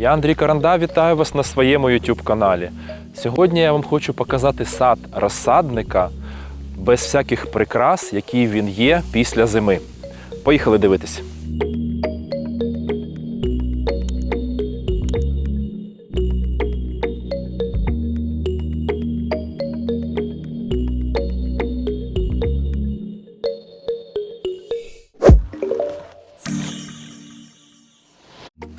Я Андрій Каранда, вітаю вас на своєму YouTube каналі. Сьогодні я вам хочу показати сад розсадника без всяких прикрас, який він є після зими. Поїхали дивитись.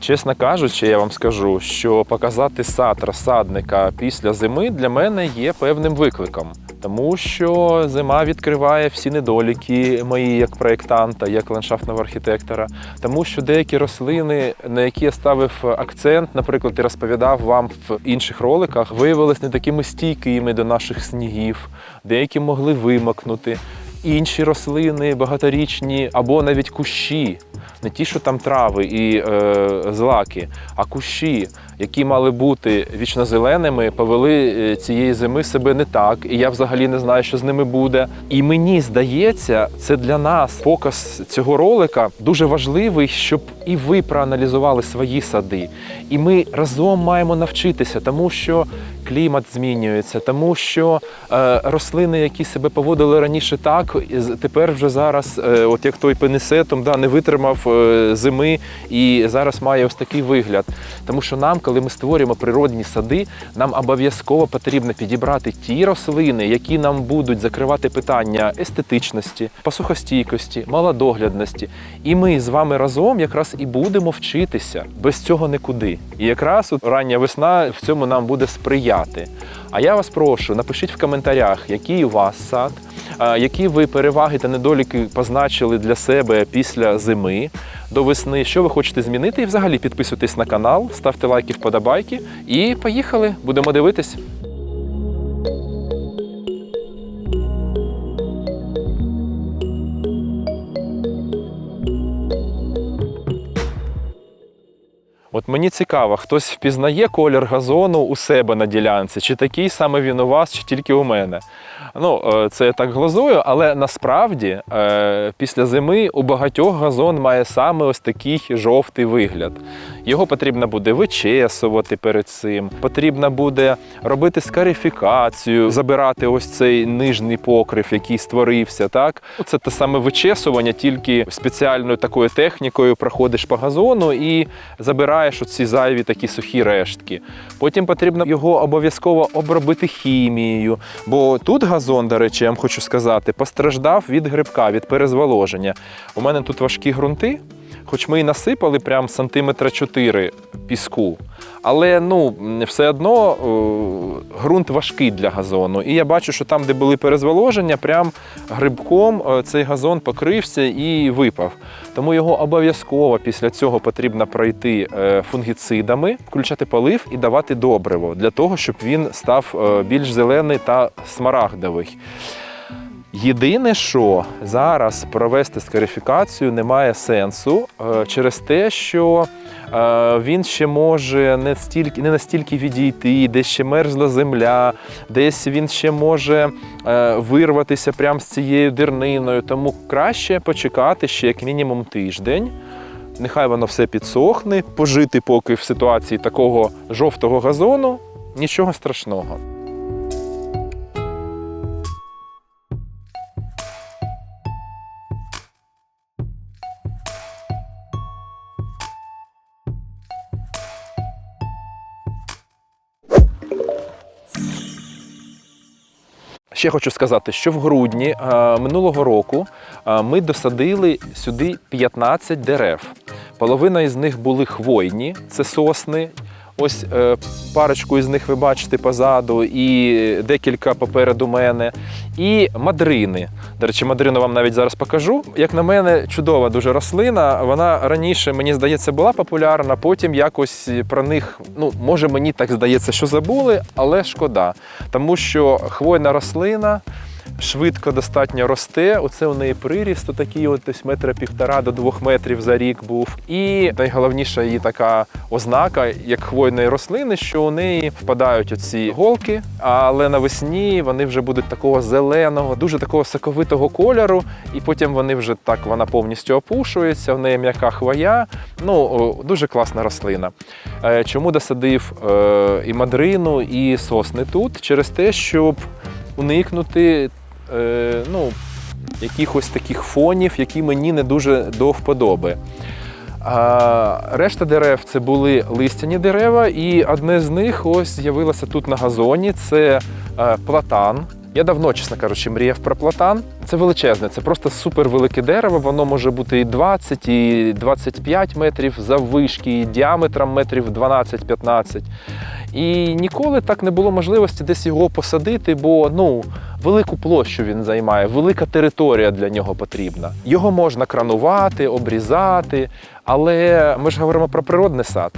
Чесно кажучи, я вам скажу, що показати сад розсадника після зими для мене є певним викликом, тому що зима відкриває всі недоліки мої як проєктанта, як ландшафтного архітектора, тому що деякі рослини, на які я ставив акцент, наприклад, і розповідав вам в інших роликах, виявилися не такими стійкими до наших снігів, деякі могли вимокнути. Інші рослини багаторічні або навіть кущі, не ті, що там трави і е, злаки, а кущі, які мали бути вічнозеленими, повели е, цієї зими себе не так. І я взагалі не знаю, що з ними буде. І мені здається, це для нас показ цього ролика дуже важливий, щоб і ви проаналізували свої сади. І ми разом маємо навчитися, тому що клімат змінюється, тому що е, рослини, які себе поводили раніше так, тепер вже зараз, е, от як той пенесетум, да, не витримав е, зими і зараз має ось такий вигляд. Тому що нам, коли ми створюємо природні сади, нам обов'язково потрібно підібрати ті рослини, які нам будуть закривати питання естетичності, посухостійкості, малодоглядності. І ми з вами разом якраз і будемо вчитися без цього нікуди. І якраз от рання весна в цьому нам буде сприяти. А я вас прошу, напишіть в коментарях, який у вас сад, які ви переваги та недоліки позначили для себе після зими до весни, що ви хочете змінити, і взагалі підписуйтесь на канал, ставте лайки, вподобайки. І поїхали, будемо дивитись. От мені цікаво, хтось впізнає колір газону у себе на ділянці, чи такий саме він у вас, чи тільки у мене. Ну, е, це я так глазую, але насправді е, після зими у багатьох газон має саме ось такий жовтий вигляд. Його потрібно буде вичесувати перед цим, потрібно буде робити скарифікацію, забирати ось цей нижній покрив, який створився. Так, це те саме вичесування, тільки спеціальною такою технікою проходиш по газону і забираєш оці зайві такі сухі рештки. Потім потрібно його обов'язково обробити хімією. Бо тут газон, до речі, я вам хочу сказати, постраждав від грибка, від перезволоження. У мене тут важкі ґрунти. Хоч ми і насипали прям сантиметра 4 піску, але ну все одно е, ґрунт важкий для газону. І я бачу, що там, де були перезволоження, прям грибком е, цей газон покрився і випав. Тому його обов'язково після цього потрібно пройти е, фунгіцидами, включати полив і давати добриво для того, щоб він став більш зелений та смарагдовий. Єдине, що зараз провести скарифікацію немає сенсу е, через те, що е, він ще може не стільки, не настільки відійти, десь ще мерзла земля, десь він ще може е, вирватися прямо з цією дерниною. Тому краще почекати ще як мінімум тиждень. Нехай воно все підсохне, пожити поки в ситуації такого жовтого газону, нічого страшного. Ще хочу сказати, що в грудні е, минулого року е, ми досадили сюди 15 дерев. Половина із них були хвойні, це сосни. Ось е, парочку із них ви бачите позаду, і декілька попереду мене. І мадрини. До речі, мадрину вам навіть зараз покажу. Як на мене, чудова дуже рослина. Вона раніше, мені здається, була популярна, потім якось про них, ну, може, мені так здається, що забули, але шкода. Тому що хвойна рослина швидко достатньо росте. Оце у неї приріст, такий от десь метра півтора до двох метрів за рік був. І найголовніша її така ознака, як хвойної рослини, що у неї впадають оці голки, але навесні вони вже будуть такого зеленого, дуже такого соковитого кольору, і потім вони вже так вона повністю опушується, в неї м'яка хвоя. Ну, дуже класна рослина. Е, Чому досадив е, і мадрину, і сосни тут? Через те, щоб уникнути е, ну, якихось таких фонів, які мені не дуже до вподоби. А решта дерев це були листяні дерева, і одне з них ось з'явилося тут на газоні. Це е, платан. Я давно, чесно кажучи, мріяв про платан. Це величезне, це просто супер велике дерево. Воно може бути і 20, і 25 метрів заввишки, і діаметром метрів 12-15. І ніколи так не було можливості десь його посадити, бо ну, велику площу він займає, велика територія для нього потрібна. Його можна кранувати, обрізати, але ми ж говоримо про природний сад.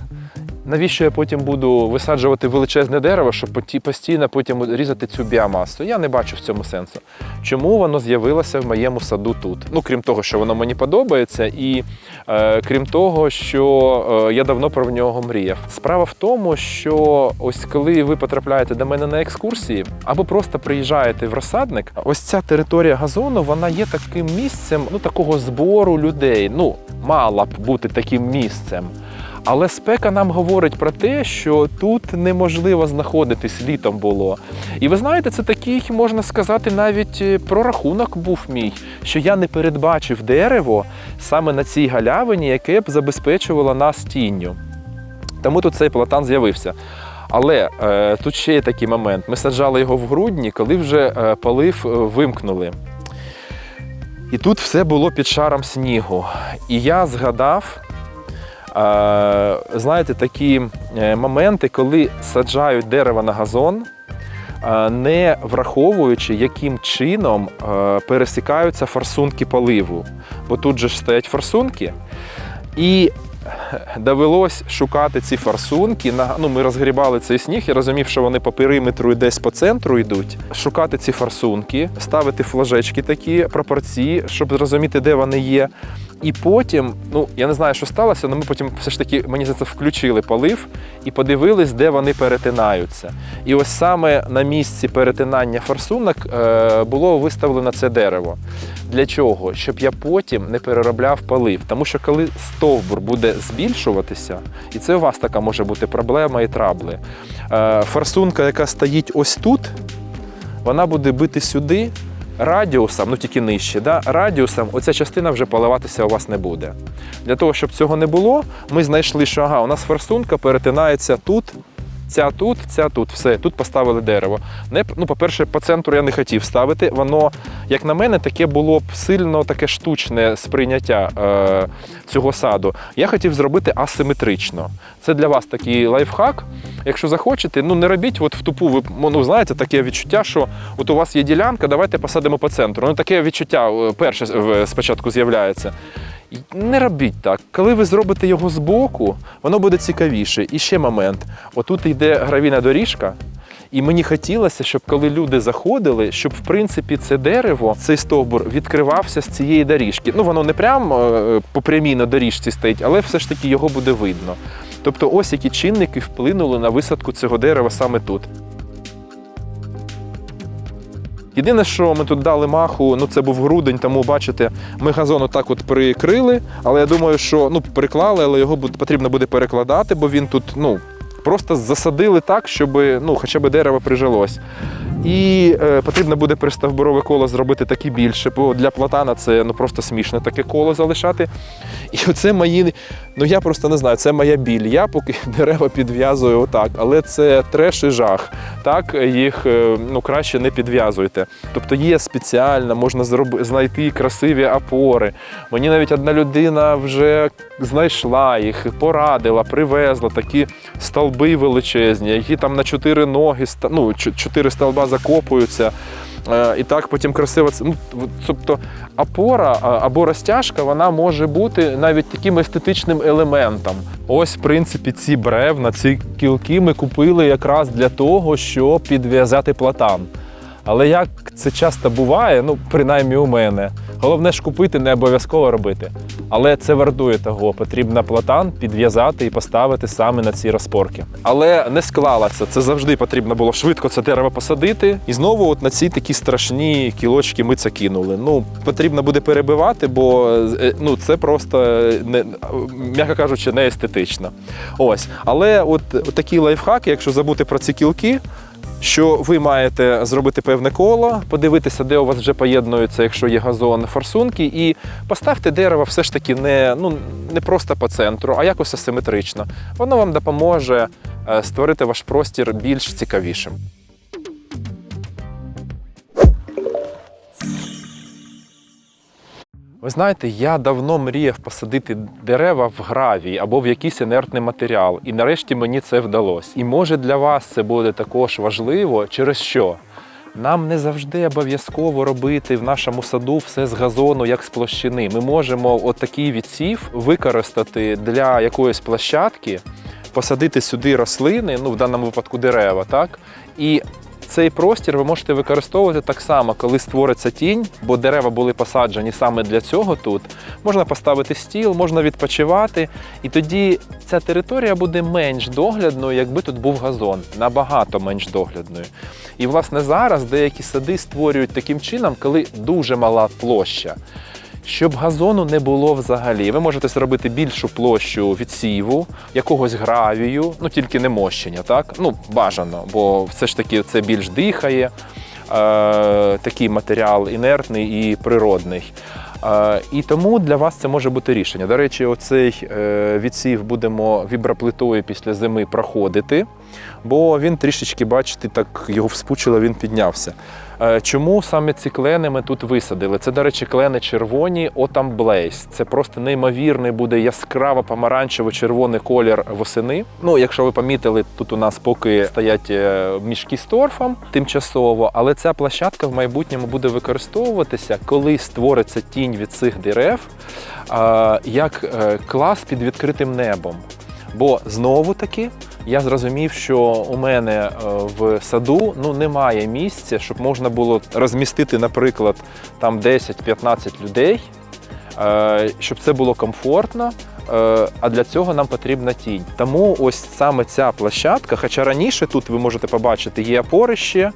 Навіщо я потім буду висаджувати величезне дерево, щоб постійно потім різати цю біомасу? Я не бачу в цьому сенсу. Чому воно з'явилося в моєму саду тут? Ну, крім того, що воно мені подобається, і е, крім того, що е, я давно про нього мріяв. Справа в тому, що ось коли ви потрапляєте до мене на екскурсії, або просто приїжджаєте в розсадник, ось ця територія газону вона є таким місцем ну, такого збору людей. Ну, мала б бути таким місцем. Але спека нам говорить про те, що тут неможливо знаходитись літом було. І ви знаєте, це такий, можна сказати, навіть е, прорахунок був мій, що я не передбачив дерево саме на цій галявині, яке б забезпечувало нас тінню. Тому тут цей платан з'явився. Але е, тут ще є такий момент. Ми саджали його в грудні, коли вже е, полив е, вимкнули. І тут все було під шаром снігу. І я згадав, знаєте, такі е, моменти, коли саджають дерево на газон, не враховуючи, яким чином е, пересікаються форсунки поливу. Бо тут же ж стоять форсунки. І довелось шукати ці форсунки. Ну, ми розгрібали цей сніг, я розумів, що вони по периметру і десь по центру йдуть. Шукати ці форсунки, ставити флажечки такі, пропорції, щоб зрозуміти, де вони є. І потім, ну я не знаю, що сталося, але ми потім все ж таки мені за це включили полив і подивились, де вони перетинаються. І ось саме на місці перетинання форсунок е, було виставлено це дерево. Для чого? Щоб я потім не переробляв полив. Тому що коли стовбур буде збільшуватися, і це у вас така може бути проблема і трабли. Е, форсунка, яка стоїть ось тут, вона буде бити сюди. Радіусом, ну тільки нижче, да? радіусом оця частина вже поливатися у вас не буде. Для того, щоб цього не було, ми знайшли, що ага, у нас форсунка перетинається тут, ця тут, ця тут. Все, тут поставили дерево. Не, ну, по-перше, по центру я не хотів ставити. Воно, як на мене, таке було б сильно таке штучне сприйняття е, цього саду. Я хотів зробити асиметрично. Це для вас такий лайфхак. Якщо захочете, ну не робіть от в тупу, ви ну, знаєте, таке відчуття, що от у вас є ділянка, давайте посадимо по центру. Ну таке відчуття е, перше спочатку з'являється. Не робіть так. Коли ви зробите його збоку, воно буде цікавіше. І ще момент: отут йде гравійна доріжка. І мені хотілося, щоб коли люди заходили, щоб в принципі це дерево, цей стовбур відкривався з цієї доріжки. Ну воно не прямо е, по прямій на доріжці стоїть, але все ж таки його буде видно. Тобто, ось які чинники вплинули на висадку цього дерева саме тут. Єдине, що ми тут дали маху, ну це був грудень, тому бачите, ми газон отак от прикрили, але я думаю, що ну приклали, але його потрібно буде перекладати, бо він тут ну, просто засадили так, щоб ну, хоча б дерево прижилось. І е, потрібно буде переставборове коло зробити таке більше, бо для платана це ну, просто смішно таке коло залишати. І оце мої, ну я просто не знаю, це моя біль. Я поки дерева підв'язую отак, але це треш і жах. Так їх е, ну, краще не підв'язуйте. Тобто є спеціально, можна зроби, знайти красиві опори. Мені навіть одна людина вже знайшла їх, порадила, привезла такі столби величезні, які там на чотири ноги, ну, чотири столба закопуються. Е, І так потім красиво. Ну, тобто опора або розтяжка вона може бути навіть таким естетичним елементом. Ось, в принципі, ці бревна, ці кілки ми купили якраз для того, щоб підв'язати платан. Але як це часто буває, ну принаймні у мене. Головне ж купити, не обов'язково робити. Але це вартує того. Потрібно платан підв'язати і поставити саме на ці розпорки. Але не склалося. Це завжди потрібно було швидко це дерево посадити. І знову, от на ці такі страшні кілочки ми це кинули. Ну потрібно буде перебивати, бо е, ну це просто не м'яко кажучи, не естетично. Ось, але от, от такі лайфхаки, якщо забути про ці кілки. Що ви маєте зробити певне коло, подивитися, де у вас вже поєднуються, якщо є газон, форсунки, і поставте дерево все ж таки не, ну, не просто по центру, а якось асиметрично. Воно вам допоможе е, створити ваш простір більш цікавішим. Ви знаєте, я давно мріяв посадити дерева в гравій або в якийсь інертний матеріал, і нарешті мені це вдалося. І може для вас це буде також важливо, через що? Нам не завжди обов'язково робити в нашому саду все з газону, як з площини. Ми можемо от такий відсів використати для якоїсь площадки, посадити сюди рослини, ну в даному випадку дерева, так? І цей простір ви можете використовувати так само, коли створиться тінь, бо дерева були посаджені саме для цього тут. Можна поставити стіл, можна відпочивати, і тоді ця територія буде менш доглядною, якби тут був газон, набагато менш доглядною. І власне зараз деякі сади створюють таким чином, коли дуже мала площа. Щоб газону не було взагалі, ви можете зробити більшу площу відсіву, якогось гравію, ну тільки не мощення, так? Ну, бажано, бо все ж таки це більш дихає, е, такий матеріал інертний і природний. Е, і тому для вас це може бути рішення. До речі, оцей е, відсів будемо віброплитою після зими проходити, бо він трішечки, бачите, так його вспучило, він піднявся. Е, Чому саме ці клени ми тут висадили? Це, до речі, клени червоні Autumn Blaze. Це просто неймовірний буде яскраво помаранчево-червоний колір восени. Ну, якщо ви помітили, тут у нас поки стоять е, мішки з торфом тимчасово, але ця площадка в майбутньому буде використовуватися, коли створиться тінь від цих дерев, е, як клас під відкритим небом. Бо знову таки я зрозумів, що у мене е, в саду ну немає місця, щоб можна було розмістити, наприклад, там 10-15 людей, е, щоб це було комфортно. е, А для цього нам потрібна тінь. Тому ось саме ця площадка, хоча раніше тут ви можете побачити, є опорище.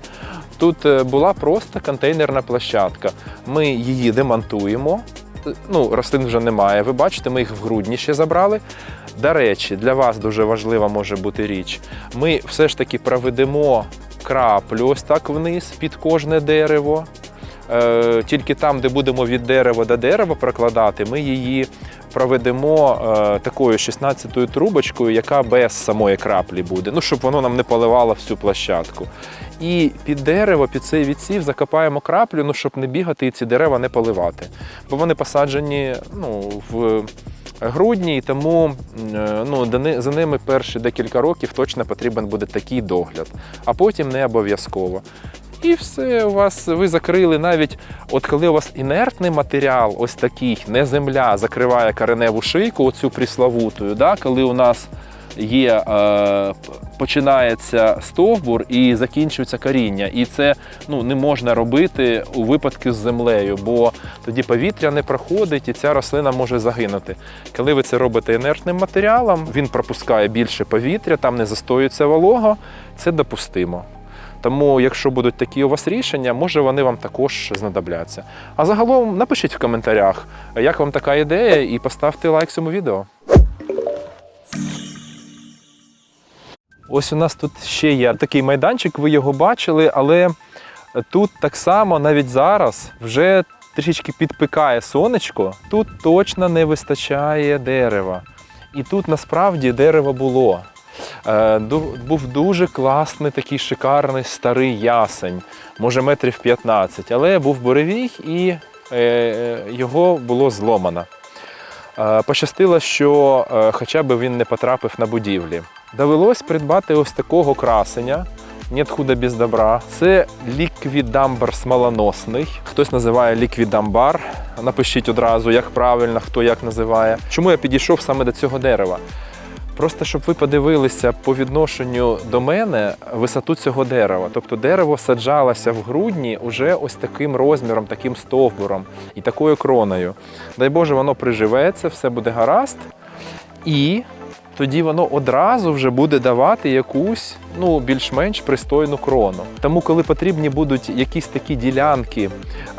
Тут була просто контейнерна площадка. Ми її демонтуємо. Ну, рослин вже немає. Ви бачите, ми їх в грудні ще забрали. До речі, для вас дуже важлива може бути річ. Ми все ж таки проведемо краплю ось так вниз під кожне дерево. Е, тільки там, де будемо від дерева до дерева прокладати, ми її проведемо е, такою 16-ю трубочкою, яка без самої краплі буде, ну щоб воно нам не поливало всю площадку. І під дерево, під цей відсів закопаємо краплю, ну щоб не бігати і ці дерева не поливати. Бо вони посаджені ну, в грудні, і тому е, ну, за ними перші декілька років точно потрібен буде такий догляд, а потім не обов'язково. І все у вас ви закрили навіть, от коли у вас інертний матеріал, ось такий, не земля, закриває кореневу шийку, оцю приславутою, да, коли у нас є, е, починається стовбур і закінчується коріння. І це ну, не можна робити у випадку з землею, бо тоді повітря не проходить і ця рослина може загинути. Коли ви це робите інертним матеріалом, він пропускає більше повітря, там не застоюється волога, це допустимо. Тому, якщо будуть такі у вас рішення, може вони вам також знадобляться. А загалом напишіть в коментарях, як вам така ідея, і поставте лайк цьому відео. Ось у нас тут ще є такий майданчик, ви його бачили, але тут так само навіть зараз вже трішечки підпикає сонечко. Тут точно не вистачає дерева. І тут насправді дерево було. Е, Був дуже класний такий шикарний старий ясень, може метрів 15, але був буревій і е, його було зломано. Е, Пощастило, що е, хоча б він не потрапив на будівлі. Довелось придбати ось такого красення. Нет худа без добра. Це ліквідамбар смолоносний. Хтось називає ліквідамбар. Напишіть одразу, як правильно, хто як називає. Чому я підійшов саме до цього дерева? Просто щоб ви подивилися по відношенню до мене висоту цього дерева. Тобто дерево саджалося в грудні уже ось таким розміром, таким стовбуром і такою кроною. Дай Боже, воно приживеться, все буде гаразд. І тоді воно одразу вже буде давати якусь ну, більш-менш пристойну крону. Тому, коли потрібні будуть якісь такі ділянки,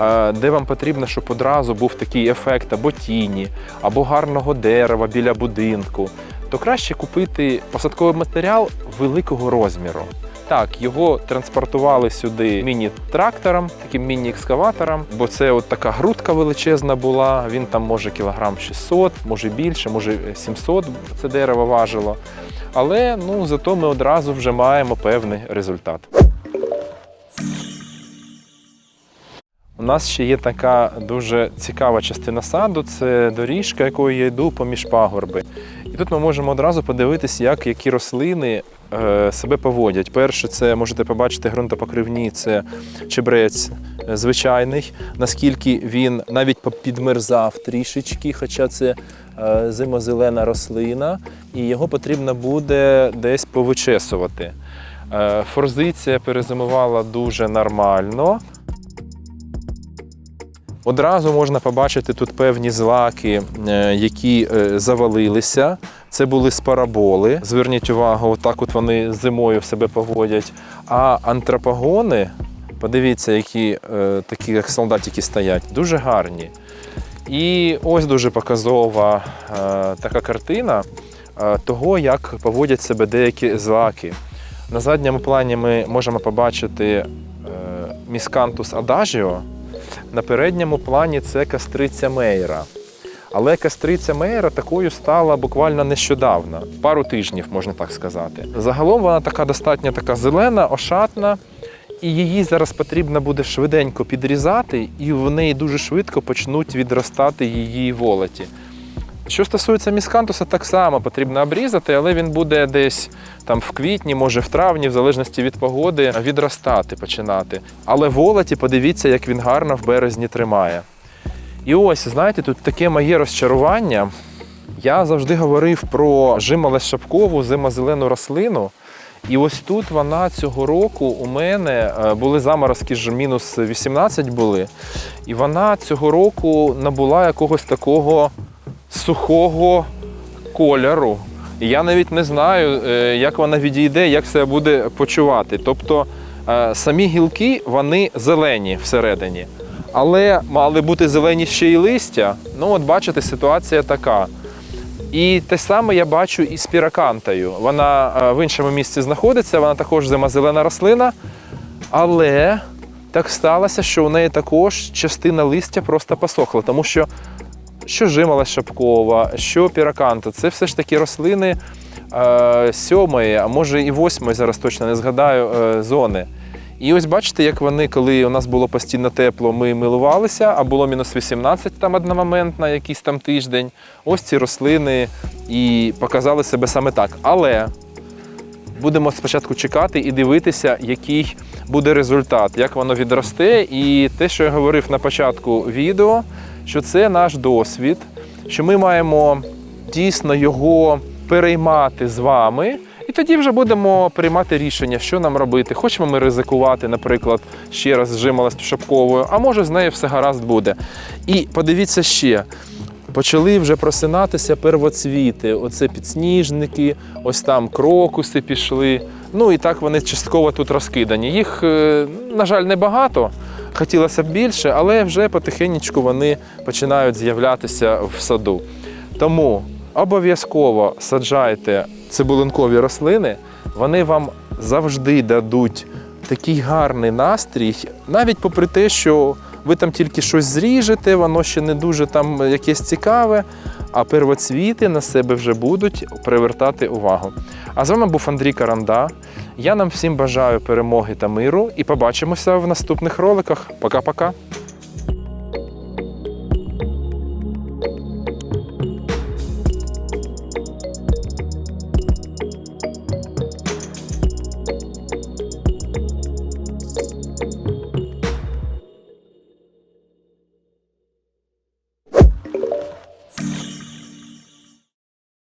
е, де вам потрібно, щоб одразу був такий ефект або тіні, або гарного дерева біля будинку, то краще купити посадковий матеріал великого розміру. Так, його транспортували сюди міні-трактором, таким міні-екскаватором, бо це от така грудка величезна була. Він там може кілограм 600, може більше, може 700 це дерево важило. Але ну зато ми одразу вже маємо певний результат. У нас ще є така дуже цікава частина саду це доріжка, якою я йду поміж пагорби. Тут ми можемо одразу подивитися, як які рослини е, себе поводять. Перше, це можете побачити ґрунтопокривні, це чебрець е, звичайний, наскільки він навіть підмерзав трішечки, хоча це е, зимозелена рослина, і його потрібно буде десь повичесувати. Форзиція перезимувала дуже нормально. Одразу можна побачити тут певні злаки, е, які е, завалилися. Це були спараболи. Зверніть увагу, отак от вони зимою себе поводять. А антропогони, подивіться, які е, такі як солдатики стоять, дуже гарні. І ось дуже показова така картина того, як поводять себе деякі злаки. На задньому плані ми можемо побачити міскантус адажіо. На передньому плані це кастриця Мейра. Але кастриця Мейра такою стала буквально нещодавно, пару тижнів, можна так сказати. Загалом вона така достатньо така зелена, ошатна, і її зараз потрібно буде швиденько підрізати, і в неї дуже швидко почнуть відростати її волоті. Що стосується міскантуса, так само потрібно обрізати, але він буде десь там в квітні, може в травні, в залежності від погоди, відростати починати. Але волоті, подивіться, як він гарно в березні тримає. І ось, знаєте, тут таке моє розчарування. Я завжди говорив про жимолесть шапкову, зимозелену рослину. І ось тут вона цього року у мене е, були заморозки ж мінус 18 були. І вона цього року набула якогось такого сухого кольору. Я навіть не знаю, е, як вона відійде, як себе буде почувати. Тобто е, самі гілки вони зелені всередині. Але мали бути зелені ще й листя. Ну, от бачите, ситуація така. І те саме я бачу і з піракантою. Вона е, в іншому місці знаходиться, вона також зимозелена рослина. Але так сталося, що у неї також частина листя просто посохла, тому що що жимала шапкова, що піраканта, це все ж таки рослини е, сьомої, а може і восьмої, зараз точно не згадаю, е, зони. І ось бачите, як вони, коли у нас було постійно тепло, ми милувалися, а було мінус 18 там одномоментно, якийсь там тиждень. Ось ці рослини і показали себе саме так. Але будемо спочатку чекати і дивитися, який буде результат, як воно відросте. І те, що я говорив на початку відео, що це наш досвід, що ми маємо дійсно його переймати з вами. І тоді вже будемо приймати рішення, що нам робити. Хочемо ми ризикувати, наприклад, ще раз з жимолостю шапковою, а може з нею все гаразд буде. І подивіться ще. Почали вже просинатися первоцвіти. Оце підсніжники, ось там крокуси пішли. Ну і так вони частково тут розкидані. Їх, е, на жаль, небагато. Хотілося б більше, але вже потихеньку вони починають з'являтися в саду. Тому обов'язково саджайте цибулинкові рослини, вони вам завжди дадуть такий гарний настрій, навіть попри те, що ви там тільки щось зріжете, воно ще не дуже там якесь цікаве, а первоцвіти на себе вже будуть привертати увагу. А з вами був Андрій Каранда. Я нам всім бажаю перемоги та миру і побачимося в наступних роликах. Пока-пока.